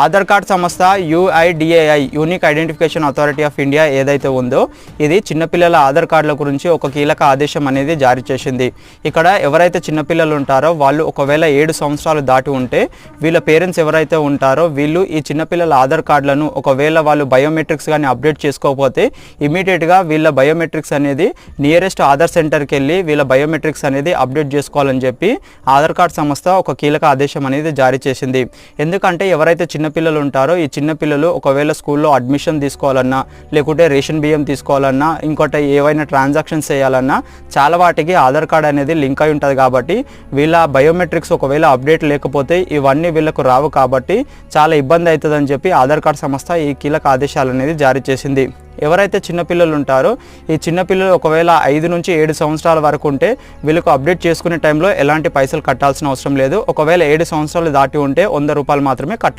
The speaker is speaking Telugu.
ఆధార్ కార్డ్ సంస్థ UIDAI unique identification authority of India ఏదైతే ఉందో ఇది చిన్నపిల్లల ఆధార్ కార్డుల గురించి ఒక కీలక ఆదేశం అనేది జారీ చేసింది. ఇక్కడ ఎవరైతే చిన్నపిల్లలు ఉంటారో వాళ్ళు ఒకవేళ ఏడు సంవత్సరాలు దాటి ఉంటే వీళ్ళ పేరెంట్స్ ఎవరైతే ఉంటారో వీళ్ళు ఈ చిన్నపిల్లల ఆధార్ కార్డులను ఒకవేళ వాళ్ళు బయోమెట్రిక్స్ కానీ అప్డేట్ చేసుకోకపోతే ఇమీడియట్గా వీళ్ళ బయోమెట్రిక్స్ అనేది నియరెస్ట్ ఆధార్ సెంటర్కి వెళ్ళి వీళ్ళ బయోమెట్రిక్స్ అనేది అప్డేట్ చేసుకోవాలని చెప్పి ఆధార్ కార్డ్ సంస్థ ఒక కీలక ఆదేశం అనేది జారీ చేసింది. ఎందుకంటే ఎవరైతే చిన్నపిల్లలు ఉంటారో ఈ చిన్నపిల్లలు ఒకవేళ స్కూల్లో అడ్మిషన్ తీసుకోవాలన్నా లేకుంటే రేషన్ బియ్యం తీసుకోవాలన్నా ఇంకోటి ఏవైనా ట్రాన్సాక్షన్స్ చేయాలన్నా చాలా వాటికి ఆధార్ కార్డ్ అనేది లింక్ అయి ఉంటుంది కాబట్టి వీళ్ళ బయోమెట్రిక్స్ ఒకవేళ అప్డేట్ లేకపోతే ఇవన్నీ వీళ్ళకు రావు కాబట్టి చాలా ఇబ్బంది అవుతుందని చెప్పి ఆధార్ కార్డ్ సంస్థ ఈ కీలక ఆదేశాలు అనేది జారీ చేసింది. ఎవరైతే చిన్నపిల్లలు ఉంటారో ఈ చిన్నపిల్లలు ఒకవేళ ఐదు నుంచి ఏడు సంవత్సరాల వరకు ఉంటే వీళ్ళకు అప్డేట్ చేసుకునే టైంలో ఎలాంటి పైసలు కట్టాల్సిన అవసరం లేదు. ఒకవేళ ఏడు సంవత్సరాలు దాటి ఉంటే వంద రూపాయలు మాత్రమే కట్టాలి